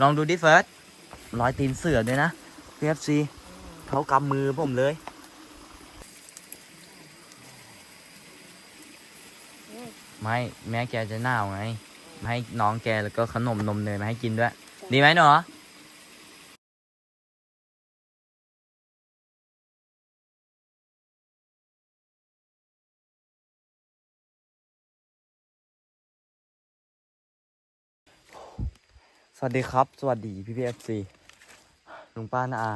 ลองดูดิเฟิร์สรอยตีนเสือด้วยนะพีเอฟซีเขากำมือผมเลยไม่แม่แกจะหนาวไงมาให้น้องแกแล้วก็ขนมนมเนยมาให้กินด้วย ดีไหมหนู สวัสดีครับ สวัสดีพี่พีเอฟซีลุงป้านาอา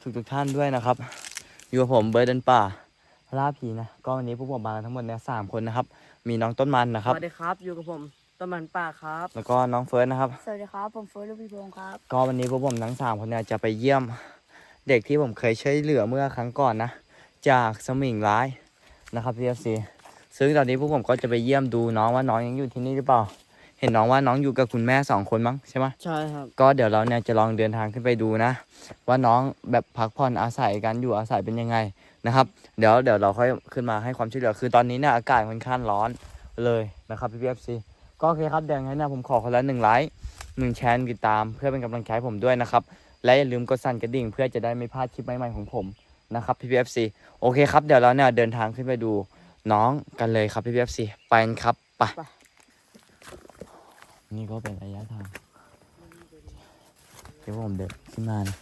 ทุกทุกๆท่านด้วยนะครับ อยู่กับผมเบิร์ดเดนป่าล่าผีนะ ก็วันนี้พวกผมมากันทั้งหมดเนี่ยสามคนนะครับ มีน้องต้นมันนะคสรับวัสดีครับ อยู่กับผมต้นมันป่าครับ แล้วก็น้องเฟิร์สนะครับ สวัสดีครับ ผมเฟิร์สลูกพี่พงศ์ครับ ก็วันนี้พวกผมทั้งสามคนเนี่ยจะไปเยี่ยม เด็กที่ผมเคยช่วยเหลือเมื่อครั้งก่อนนะ จากสมิงร้ายนะครับพีเอฟซีซึ่งตอนนี้พวกผมก็จะไปเยี่ยมดูน้องว่าน้องยังอยู่ที่นี่หรือเปล่า เห็นน้องว่าน้องอยู่กับคุณแม่สองคนมั้งใช่ไหมใช่ครับ ก็เดี๋ยวเราเนี่ยจะลองเดินทางขึ้นไปดูนะ ว่าน้องแบบพักผ่อนอาศัยกันอยู่อาศัยเป็นยังไงนะครับ เดี๋ยวเดี๋ยวเราค่อยขึ้นมาให้ความช่วยเหลือคือตอนนี้เนี่ยอากาศค่อนข้างร้อนเลยนะครับพี่พีเอฟซีก็โอเคครับเดี๋ยวงั้นเนะผมขอคนละหนึ่งไลค์หนึ่งแชร์ติดตาม เพื่อเป็นกำลังใจให้ผมด้วยนะครับ และอย่าลืมกดสั่นกระดิ่ง เพื่อจะได้ไม่พลาดคลิปใหม่ๆของผมนะครับพี่พีเอฟซีโอเคครับเดี๋ยวเราเนี่ยเดินทางขึ้นไปดูน้องกันเลยครับพี่พีเอฟซีไปกันครับไปไป นี่ก็เป็นระยะทางที่ผมเดินขึ้นมานะ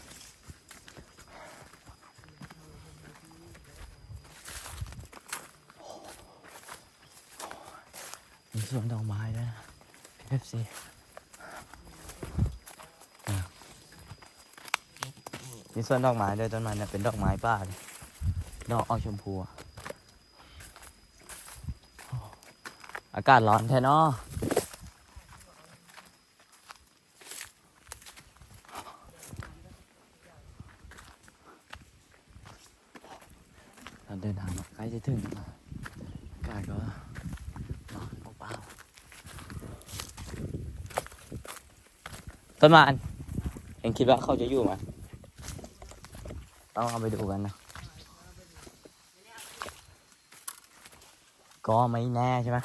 มีสวนดอกไม้ด้วยนะพี่เอฟซีมีสวนดอกไม้ด้วยต้นไม้เนี่ยเป็นดอกไม้ป่าเลยดอกออกชมพูอะโอ้อากาศร้อนแท้เนาะ เราเดินท ได้ถึงอากาศก็ร้อนเบาๆต้นมันเองคิดว่าเขาจะอยู่ไหมต้องเอาไปดูกันนะ ก็ไม่แน่ใช่ไหม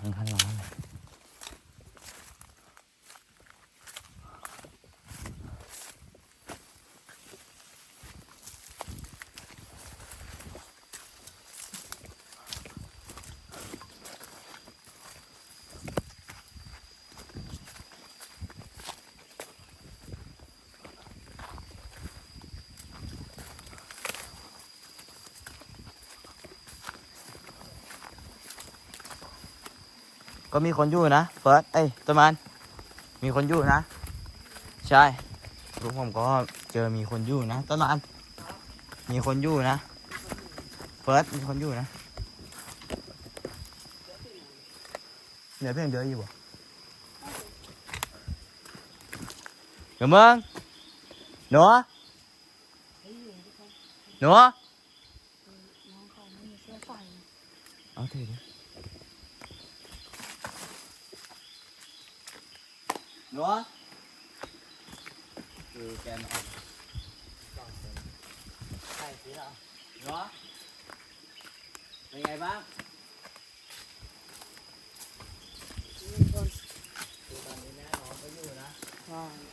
อากาศค่อนข้างร้อนเลย ก็มีคนอยู่นะเฟิร์สเอ้ยต้นไมันมีคนอยู่นะ ใช่ลูกผมก็เจอมีคนอยู่นะต้นไมันมีคนอยู่นะเฟิร์สมีคนอยู่นะเหลือเพียงเดียวอยู่บ่เดี๋ยวมึงหนูหนูน้องเขาไม่มีเสื้อใเอาเถอะดิหนูคือแกนออกใช่สิล่ะหนูเป็นไงบ้างคือตอนนี้แม่น้องก็อยู่นะ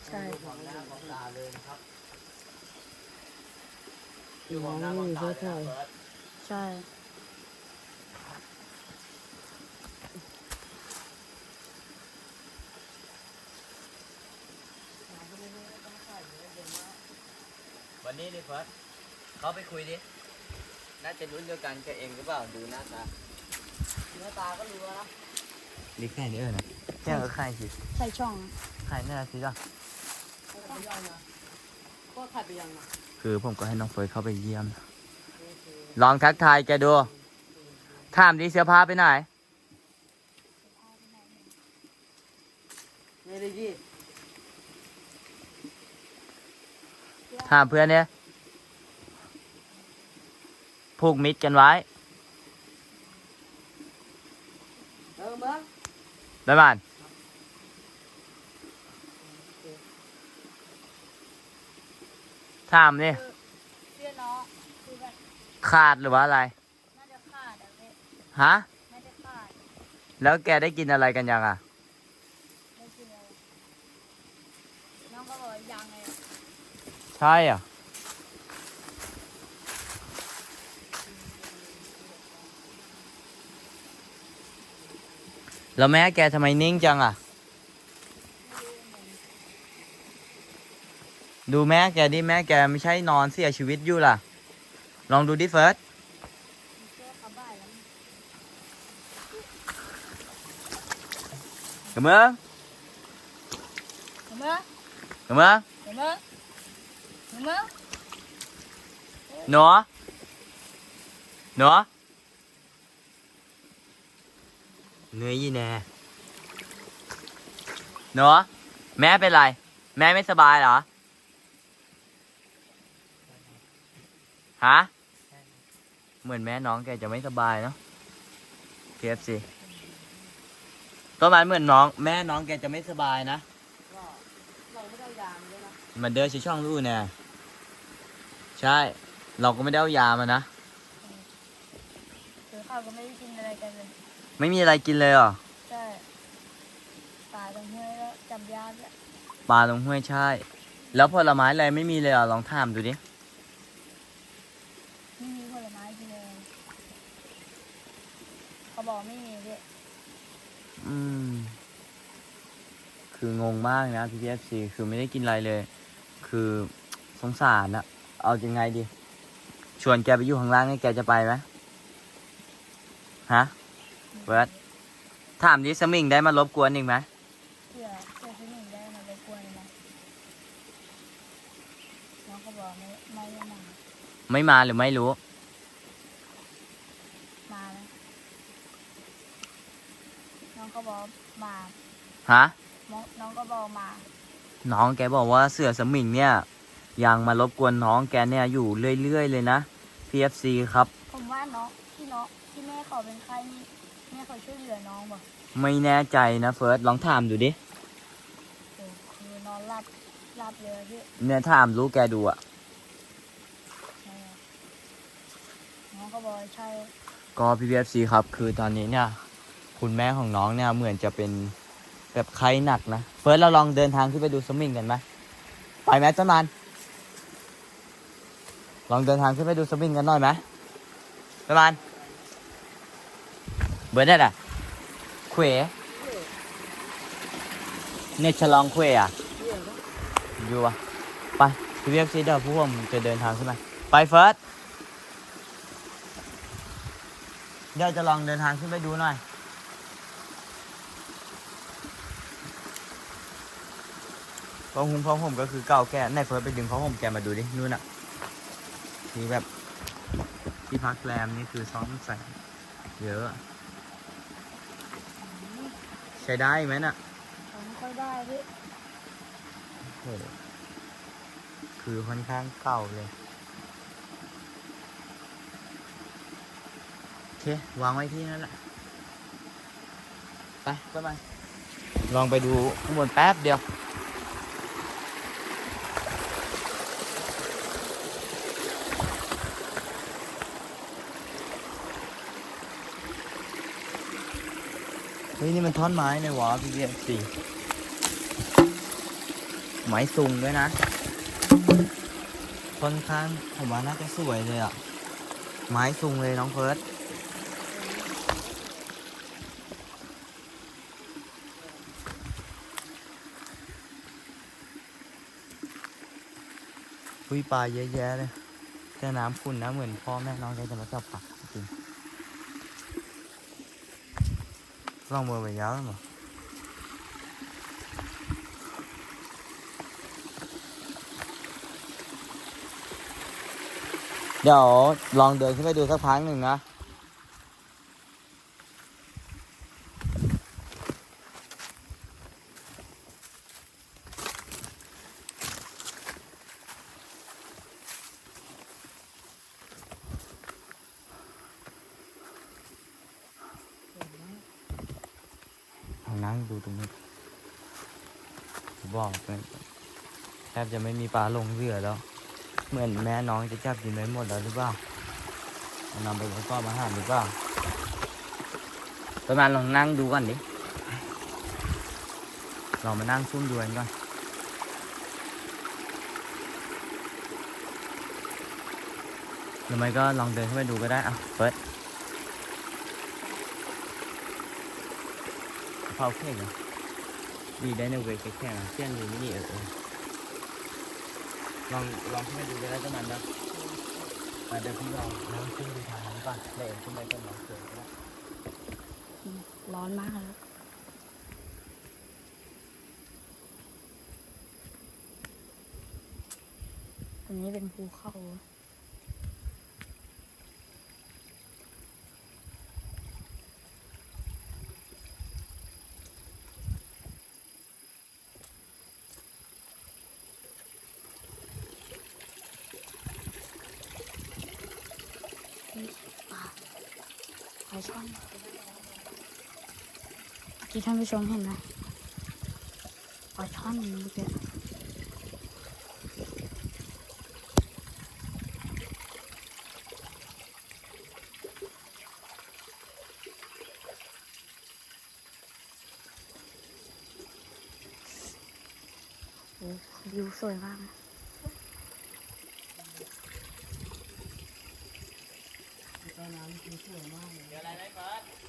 ใช่อยู่ของหน้าของตาเลยนะครับอยู่ของหน้าของตาเลยนะเฟิร์สใช่ วันนี้ดิเฟิร์สเขาไปคุยดิ น่าจะรุ่นเดียวกันกับเองหรือเปล่า ดูหน้าตาหน้าตาก็รู้แล้วนะลิกไข่นี่เออนะแค่ก็ไข่สิใส่ช่องไข่นี่ละสิจ้ะก็ขัดไปยังอะคือผมก็ให้น้องเฟิร์สเข้าไปเยี่ยม ลองทักทายแกดูถามดิเสื้อผ้าไปไหน ไม่ได้ยี่ ถามเพื่อนเนี่ยผูกมิดกันไว้ได้บ้านถามเนี่ยขาดหรือว่าอะไรฮะแล้วแกได้กินอะไรกันยังอะ ใช่อะ แล้วแม่แกทำไมนิ่งจังอะ ดูแม่แกดิแม่แกไม่ใช่นอนเสียชีวิตอยู่ล่ะ ลองดูดิเฟิร์สมีเสื้อขาบ่ายแล้วเมั้ยเห็นไมเมั้ยเห็นไม หมหนูหนูเนื้อยี่แน่หนูแม่เป็นไร แม่ไม่สบายเหรอ ฮะ เหมือนแม่น้องแกจะไม่สบายเนาะ KFC ตัวมันเหมือนน้อง แม่น้องแกจะไม่สบายนะก็เราไม่ได้เอายามาด้วยนะมันเดินชิช่องรูแน่ ใช่ เราก็ไม่ได้เอายามานะคือข้าวก็ไม่ได้กินอะไรกันเลยไม่มีอะไรกินเลยเหรอ ใช่ตายตรงห้วยแล้วจำยากแล้วปลาลงห้วยใช่ แล้วผลไม้อะไรไม่มีเลยเหรอลองถามดูดิ ไม่มีผลไม้กินเลยเขาบอกไม่มีพี่อืม คืองงมากนะพี่พีเอฟซีคือไม่ได้กินอะไรเลย คือสงสารอะ เอายังไงดี ชวนแกไปอยู่ข้างล่างให้แกจะไปไหมฮะเบิร์ดถามดิสมิงได้มารบกวนอีกไหมเพื่อเพื่อที่หนึ่งได้มาไปกวนนะน้องก็บอกไม่ไม่ได้มาไม่มาหรือไม่รู้ มาแล้วน้องก็บอกมาฮะ น้องน้องก็บอกมา น้องแกบอกว่าเสือสมิงเนี่ย ยังมารบกวนน้องแกเนี่ยอยู่เรื่อยๆเลยนะ PFC ครับ ผมว่าน้องที่น้องที่แม่เขาเป็นใครนี่แม่เขาช่วยเหลือน้องบอกไม่แน่ใจนะเฟิร์สลองถามดูดิโอ้คือนอนหลับหลับเลยพี่เนี่ยถามรู้แกดูอะใช่น้องก็บอกว่าใช่ก็ PFC ครับ คือตอนนี้เนี่ย คุณแม่ของน้องเนี่ยเหมือนจะเป็นแบบไข้หนักนะเฟิร์สเราลองเดินทางขึ้นไปดูสมิงกันไหมไปไหมต้นมัน ลองเดินทางขึ้นไปดูสมิงกันหน่อยไหมต้นมันเบิร์ดได้อะเขวเนตฉลองเขวอะอยู่วะไปพี่เวียกซีเดอร์พวกผมจะเดินทางขึ้นไปไปเฟิร์สเดี๋ยวจะลองเดินทางขึ้นไปดูหน่อยผ้าห่มผ้าห่มก็คือเก่าแก่ไหนเฟิร์สไปดึงผ้าห่มแกมาดูดินู่นน่ะ ที่แบบที่พักแรมนี่คือซ้อมใส่เยอะ ใช้ได้ไหมน่ะผมไม่ค่อยได้พี่โอ้โหคือค่อนข้างเก่าเลย โอเค วางไว้ที่นั่นแหละ ไปก็ไปลองไปดูข้างบนแป๊บเดียว เฮ้ยนี่มันท่อนไม้เลยวะพี่เบียสี่ไม้ซุงด้วยนะค่อนข้างผมว่าน่าจะสวยเลยอะ ไม้ซุงเลยน้องเฟิร์สอุ้ยปลาเยอะแยะเลยแต่น้ำขุ่นนะเหมือนพ่อแม่น้องแกจะมาจับปลาจริง ลองมือไปยาวหรอเดี๋ยวลองเดินขึ้นไปดูสักพักหนึ่งนะ เอานั่งดูตรงนี้ บอกแทบจะไม่มีปลาลงเรือแล้ว เหมือนแม่น้องจะจับกินไว้หมดแล้วหรือเปล่าเอานำไปประกอบอาหารหรือเปล่าประมาณลองนั่งดูก่อนดิลองมานั่งซุ่มดูกันก่อนหรือไม่ก็ลองเดินเข้าไปดูก็ได้อะเปิดเผาเค้กเหรอ ดีได้ในเวกแข็งเสี้ยนดูนี่นี่เออลองลองเข้าไปดูก็ได้ประมาณนั้นมาเดี๋ยวพี่ลองนั่งขึ้นดูทางนั้นก่อนเดินขึ้นไปต้นไม้เกินก็ได้ร้อนมากเลยอันนี้เป็นภูเขา นี่ปลาปลาช่อนเมื่อกี้ท่านผู้ชมเห็นไหมปลาช่อนเมื่อกี้โอ้วิวสวยมากนะตอนนั้นคือสวยมากเลย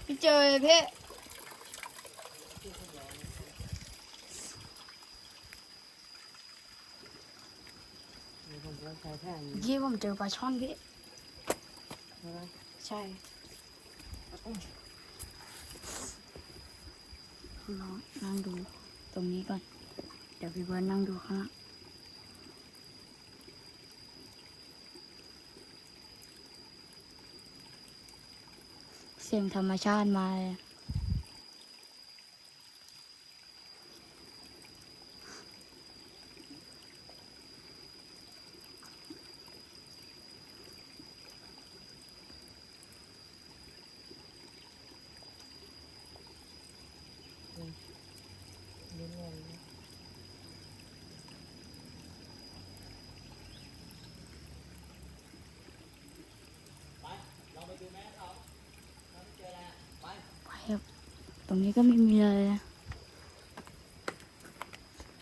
พี่เจอเลยพี่ มีคนก็ใช้แผ่น ยี่ผม เจอปลาช่อนพี่ใช่ไหมใช่น้องนั่งดูตรงนี้ก่อน เดี๋ยวพี่เบิร์ดนั่งดูข้างล่างเสียงธรรมชาติมาเลยไปครับ ตรงนี้ก็ไม่มีเลยนะ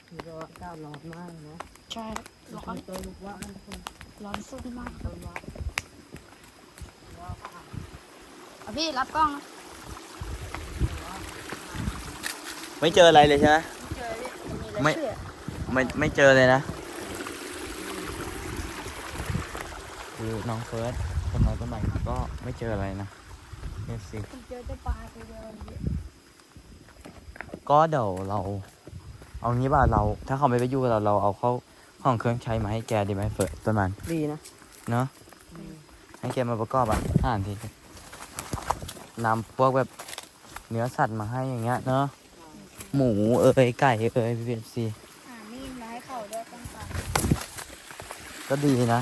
คือรออากาศร้อนมากเลยเนาะใช่ร้อนตัวลูกว่ามันคนร้อนสุดมากตัวว่าว่าก็อะอะพี่รับกล้องนะไม่เจออะไรเลยใช่ไหมเจอพี่มีไม่เชื่อไม่ไม่เจอเลยนะ คือน้องเฟิร์สคนน้อยคนใหม่ก็ไม่เจออะไรนะเอฟซีผมเจอแต่ปลาตัวเดียวพี่ ก็เดี๋ยวเรา เอางี้ป่ะเรา ถ้าเขาไม่ไปอยู่กับเราเราเอาเข้าห้องเครื่องใช้มาให้แกดีไหมเฟิร์สต้นมันดีนะ เนาะให้แกมาประกอบอะอ่านทีนำพวกแบบเนื้อสัตว์มาให้อย่างเงี้ยเนาะหมูเอ้ยไก่เอ้ยพีเอฟซีอ่านี่ร้ายเขาด้วยต้องการก็ดีนะ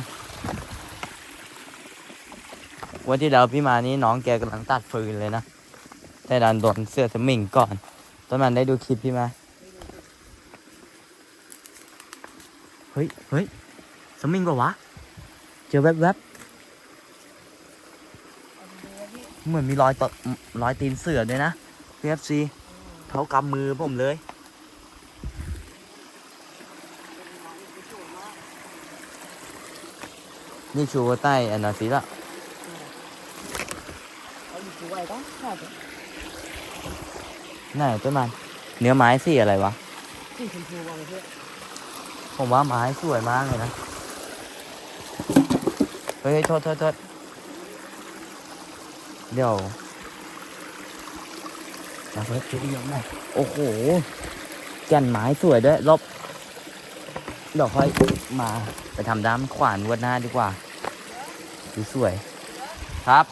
วันที่แล้วพี่มานี่น้องแกกำลังตัดฟืนเลยนะแต่ดันโดนเสื้อสมิงก่อน ตอนนั้นได้ดูคลิปพี่ไหมเฮ้ย เฮ้ย สมิงเปล่าวะ เจอแวบเอาดูว่าพี่ๆเหมือนมีรอยตรอยตีนเสือด้วยนะพีเอฟซีเขากำมือผมเลย นี่ชูว่าใต้อันนาซีละ เอาอยู่ที่ไว้ก็ใช่จ้ะ ไหนต้นมันเนื้อไม้สีอะไรวะที่ชมพูวางเพื่อผมว่าไม้สวยมากเลยนะ เฮ้ยโทษโทษโทษเดี๋ยวมาเพิ่มชุดอีกหน่อยโอ้โหแก่นไม้สวยด้วยลบเดี๋ยวค่อยมาไปทำด้ามขวานวดหน้าดีกว่าดูสวย ครับ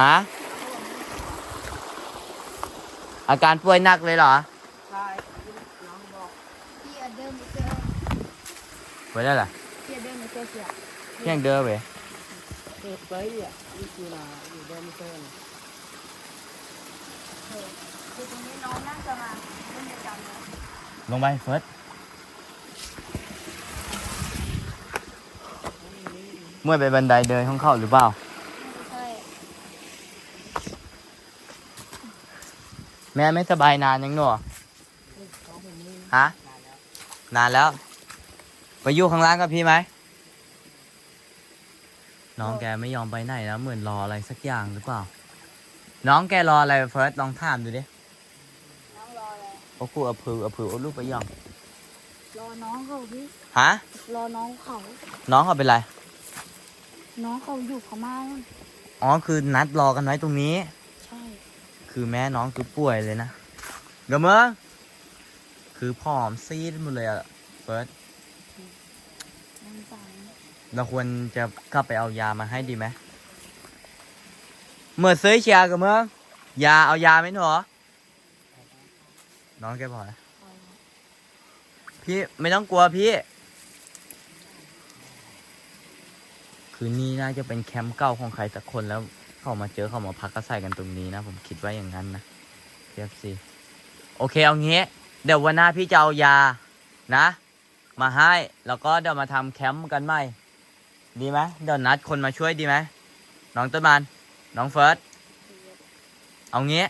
ฮะ อาการป่วยหนักเลยเหรอใช่น้องบอกพี่อเดิมไม่เจอไว้ได้เหรอพี่อเดิมไม่เจอเสียเพียงเด้อเว้ยเด็กไปอะนี่คือนาอยู่เดินไม่เจอนะคือตรงนี้น้องน่าจะมาเล่นประจำเลยลงไปเฟิร์สเมื่อไปบันไดเดินของเขาหรือเปล่า ใช่ แม่ไม่สบายนานยังหนูท้องผมนี่ฮะนานแล้วนานแล้วไปอยู่ข้างล่างกับพี่ไหม น้องแกไม่ยอมไปไหนนะเหมือนรออะไรสักอย่างหรือเปล่า น้องแกรออะไรเฟิร์สลองถามดูดิ น้องรอเลยโอ้กูเอาผือเอาผือเอาลูกไปย่องรอน้องเขาพี่ฮะ รอน้องเขา น้องเขาเป็นไร น้องเขาอยู่พม่านู่นอ๋อคือนัดรอกันไว้ตรงนี้ใช่ คือแม่น้องคือป่วยเลยนะเดี๋ยวมึงคือผอมซีดหมดเลยอะเฟิร์สเราควรจะกลับไปเอายามาให้ดีไหมเมื่อซื้อเชียร์กับมึงยาเอายาไหมหนูน้องแกบอกนะเอพี่ไม่ต้องกลัวพี่ คือนี่น่าจะเป็นแคมป์เก่าของใครสักคนแล้ว เขามาเจอเขามาพักก็ใส่กันตรงนี้นะ ผมคิดว่าอย่างนั้นนะพีเอฟซีโอเคเอางี้ เดี๋ยววันหน้าพี่จะเอายานะ มาให้ แล้วก็เดี๋ยวมาทำแคมป์กันใหม่ ดีไหมเดี๋ยวนัดคนมาช่วยดีไหมน้องต้นมันน้องเฟิร์สเอางี้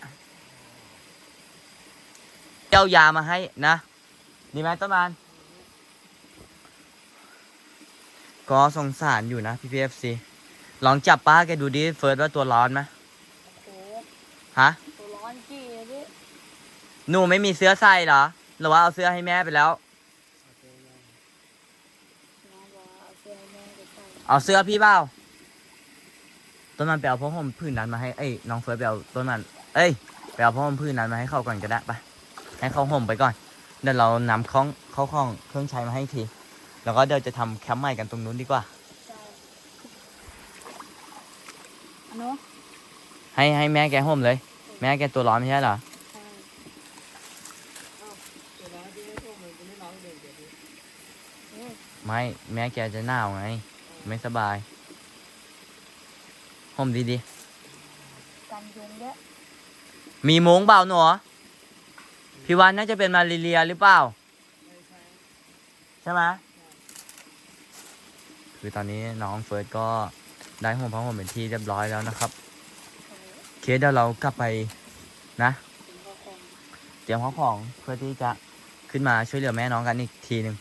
เจ้ายามาให้นะ ดีไหมต้นมันก็สงสารอยู่นะพี่พีเอฟซี ลองจับป้าแกดูดิเฟิร์สว่าตัวร้อนไหมโอ้ฮะ ตัวร้อนจีเลยพี่หนูไม่มีเสื้อใส่เหรอ หรือว่าเอาเสื้อให้แม่ไปแล้ว น้องบอกเอาเสื้อให้แม่ไปใส่เอาเสื้อพี่เปล่าต้นมันไปเอาผ้าห่มพื้นนั้นมาให้ เอ้ยน้องเฟิร์สไปเอาต้นมัน เอ้ยไปเอาผ้าห่มพื้นนั้นมาให้เขาก่อนก็ได้ไปให้เขาห่มไปก่อน เดี๋ยวเรานำของเข้าของเครื่องใช้มาให้อีกที แล้วก็เดี๋ยวจะทำแคมป์ใหม่กันตรงนู้นดีกว่า ใช่ อันนู้นให้ให้แม่แกห่มเลย แม่แกตัวร้อนไม่ใช่เหรอใช่เดี๋ยวนะที่ให้พวกมึงจะไม่ร้องเด็กเดี๋ยวนี้โอ้ยไม่แม่แกจะหนาวไง ไม่สบายห่มดีกันยุงด้วยๆมีมุ้งเปล่าหนูพี่วันน่าจะเป็นมาลาเรียหรือเปล่าไม่ใช่ใช่ไหมคือตอนนี้น้องเฟิร์สก็ ได้ห่มผ้าห่มเป็นที่เรียบร้อยแล้วนะครับโอ้โหโอเคเดี๋ยวเรากลับไปนะถึงพ่อคงเตรียมข้าวของเพื่อที่จะขึ้นมาช่วยเหลือแม่น้องกันอีกทีหนึ่ง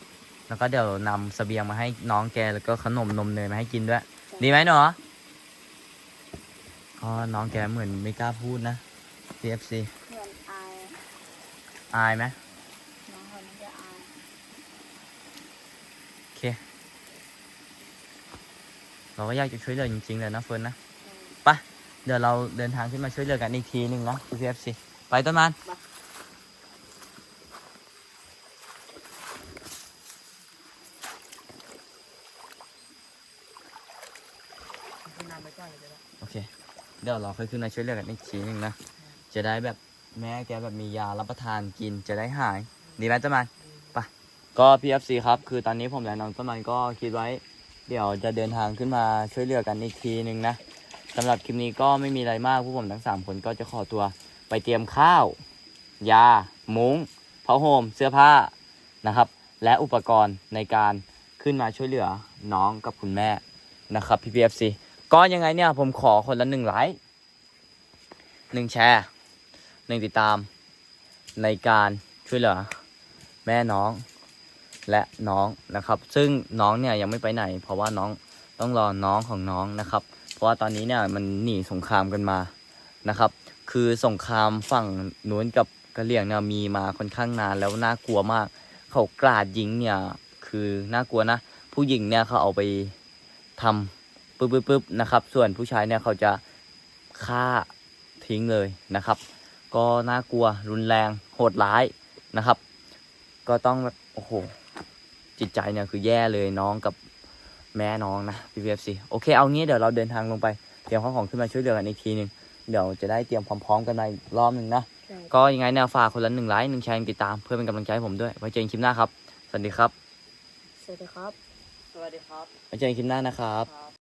แล้วก็เดี๋ยวนำเสบียงมาให้น้องแกแล้วก็ขนมนมเนยมาให้กินด้วย ดีไหมหนูก็น้องแกเหมือนไม่กล้าพูดนะ CFC เหมือนอายอายไหม น้องคนนี้จะอาย โอเค เราก็อยากจะช่วยเหลือจริงๆเลยนะเฟิร์นนะเออเดี๋ยวเราเดินทางขึ้นมาช่วยเหลือกันอีกทีหนึ่งนะ CFC ไปต้นมันคุณนำไปก่อนเลยนะโอเค เดี๋ยวเราค่อยขึ้นมาช่วยเหลือกันอีกทีหนึ่งนะ จะได้แบบแม่แกแบบมียารับประทานกินจะได้หาย ดีไหมต้นมันไปะก็ PFC ครับ คือตอนนี้ผมและน้องต้นมันก็คิดไว้ เดี๋ยวจะเดินทางขึ้นมาช่วยเหลือกันอีกทีหนึ่งนะสำหรับคลิปนี้ก็ไม่มีอะไรมากผู้ผมทั้งสามคนก็จะขอตัวไปเตรียมข้าว ยา มุ้งผ้าห่มเสื้อผ้านะครับ และอุปกรณ์ในการขึ้นมาช่วยเหลือน้องกับคุณแม่นะครับ PPFC ก็ยังไงเนี่ยผมขอคนละหนึ่งไลค์หนึ่งแชร์หนึ่งติดตามในการช่วยเหลือแม่น้อง และน้องนะครับ ซึ่งน้องเนี่ยยังไม่ไปไหน เพราะว่าน้องต้องรอน้องของน้องนะครับ เพราะว่าตอนนี้เนี่ยมันหนีสงครามกันมานะครับ คือสงครามฝั่งนู้นกับกะเหรี่ยงเนี่ยมีมาค่อนข้างนานแล้วน่ากลัวมาก เขากราดยิงเนี่ยคือน่ากลัวนะ ผู้หญิงเนี่ยเขาเอาไปทำปึ๊บปึ๊บนะครับ ส่วนผู้ชายเนี่ยเขาจะฆ่าทิ้งเลยนะครับ ก็น่ากลัวรุนแรงโหดร้ายนะครับ ก็ต้องโอ้โห จิตใจเนี่ยคือแย่เลยน้องกับแม่น้องนะ PPFC โอเคเอางี้เดี๋ยวเราเดินทางลงไปเตรียมข้าวของขึ้นมาช่วยเหลือกันอีกทีหนึ่งเดี๋ยวจะได้เตรียมความพร้อมกันมาอีกรอบหนึ่งนะใช่ก็ยังไงเนี่ยฝากคนละหนึ่งไลค์หนึ่งแชร์หนึ่งติดตามเพื่อเป็นกำลังใจให้ผมด้วยไว้เจอกันคลิปหน้าครับสวัสดีครับ สวัสดีครับ สวัสดีครับไว้เจอกันคลิปหน้านะครับครับ